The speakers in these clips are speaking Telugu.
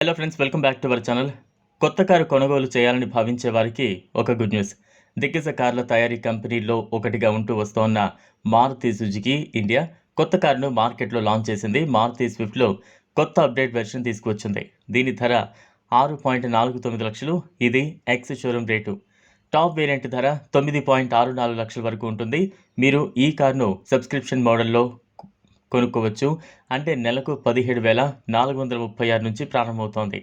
Hello friends welcome back to our channel కొత్త కారు కొనుగోలు చేయాలని భావించే వారికి ఒక గుడ్ న్యూస్ దిగ్గజ కార్ల తయారీ కంపెనీల్లో ఒకటిగా ఉంటూ వస్తోన్న మారుతి సుజుకి ఇండియా కొత్త కారును మార్కెట్లో లాంచ్ చేసింది. మారుతి స్విఫ్ట్లో కొత్త అప్డేట్ వెర్షన్ తీసుకువచ్చింది. దీని ధర ఆరు పాయింట్ నాలుగు తొమ్మిది లక్షలు. ఇది ex showroom rate. Top variant ధర తొమ్మిది పాయింట్ ఆరు నాలుగు లక్షల వరకు ఉంటుంది. మీరు ఈ కారును సబ్స్క్రిప్షన్ మోడల్లో కొనుక్కోవచ్చు. అంటే నెలకు పదిహేడు వేల నాలుగు వందల ముప్పై ఆరు నుంచి ప్రారంభమవుతోంది.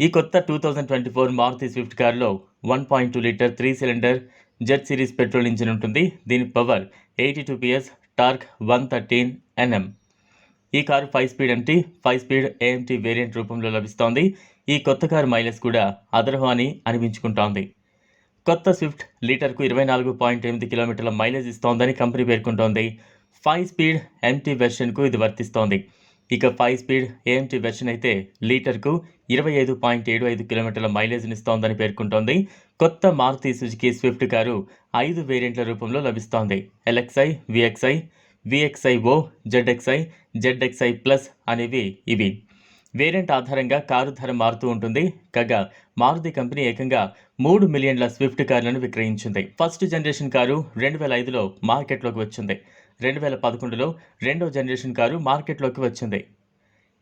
ఈ కొత్త two thousand twenty four Maruti Swift కార్లో one point two litre three cylinder jet series petrol engine ఉంటుంది. దీని power eighty two PS torque one thirteen NM. ఈ car five speed MT five speed AMT variant రూపంలో లభిస్తోంది. ఈ కొత్త కారు మైలేజ్ కూడా అదర్హాని అనిపించుకుంటోంది. కొత్త స్విఫ్ట్ లీటర్కు ఇరవై నాలుగు పాయింట్ ఎనిమిది కిలోమీటర్ల మైలేజ్ ఇస్తోందని కంపెనీ పేర్కొంటోంది. ఫైవ్ స్పీడ్ ఎంటీ వెర్షన్కు ఇది వర్తిస్తోంది. ఇక ఫైవ్ స్పీడ్ ఏఎంటీ వెర్షన్ అయితే లీటర్కు ఇరవై ఐదు పాయింట్ ఏడు ఐదు కిలోమీటర్ల మైలేజ్ని ఇస్తోందని పేర్కొంటోంది. కొత్త మారుతి సుజుకి స్విఫ్ట్ కారు ఐదు వేరియంట్ల రూపంలో లభిస్తోంది. LXI VXI VXI O O ZXI ZXI plus అనేవి ఇవి. వేరియంట్ ఆధారంగా కారు ధర మారుతూ ఉంటుంది. కాగా మారుతి కంపెనీ ఏకంగా మూడు మిలియన్ల స్విఫ్ట్ కార్లను విక్రయించింది. ఫస్ట్ జనరేషన్ కారు రెండు వేల ఐదులో మార్కెట్లోకి వచ్చింది. రెండు వేల పదకొండులో రెండో జనరేషన్ కారు మార్కెట్లోకి వచ్చింది.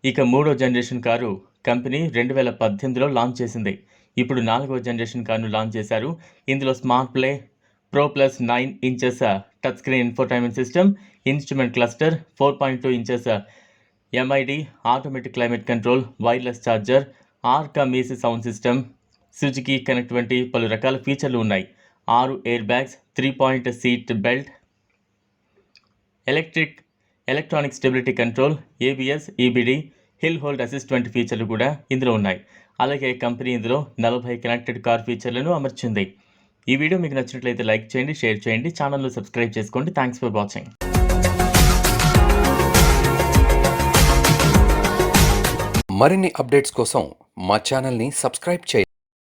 ఇక మూడో జనరేషన్ కారు కంపెనీ రెండు వేల పద్దెనిమిదిలో లాంచ్ చేసింది. ఇప్పుడు నాలుగో జనరేషన్ కారును లాంచ్ చేశారు. ఇందులో smart play pro plus nine inches touch screen infotainment system instrument cluster four point two inches MID automatic climate control wireless charger Arkamys sound system Suzuki connect వంటి పలు రకాల ఫీచర్లు ఉన్నాయి. ఆరు air bags three point seat belt electric electronic stability control ABS EBD hill hold assist వంటి ఫీచర్లు కూడా ఇందులో ఉన్నాయి. అలాగే కంపెనీ ఇందులో నలభై కనెక్టెడ్ కార్ ఫీచర్లను అమర్చింది. ఈ వీడియో మీకు నచ్చినట్లయితే లైక్ చేయండి షేర్ చేయండి ఛానల్ను సబ్స్క్రైబ్ చేసుకోండి. థ్యాంక్స్ ఫర్ వాచింగ్ మరిన్ని అప్డేట్స్ కోసం మా ఛానల్ని సబ్స్క్రైబ్ చేయండి.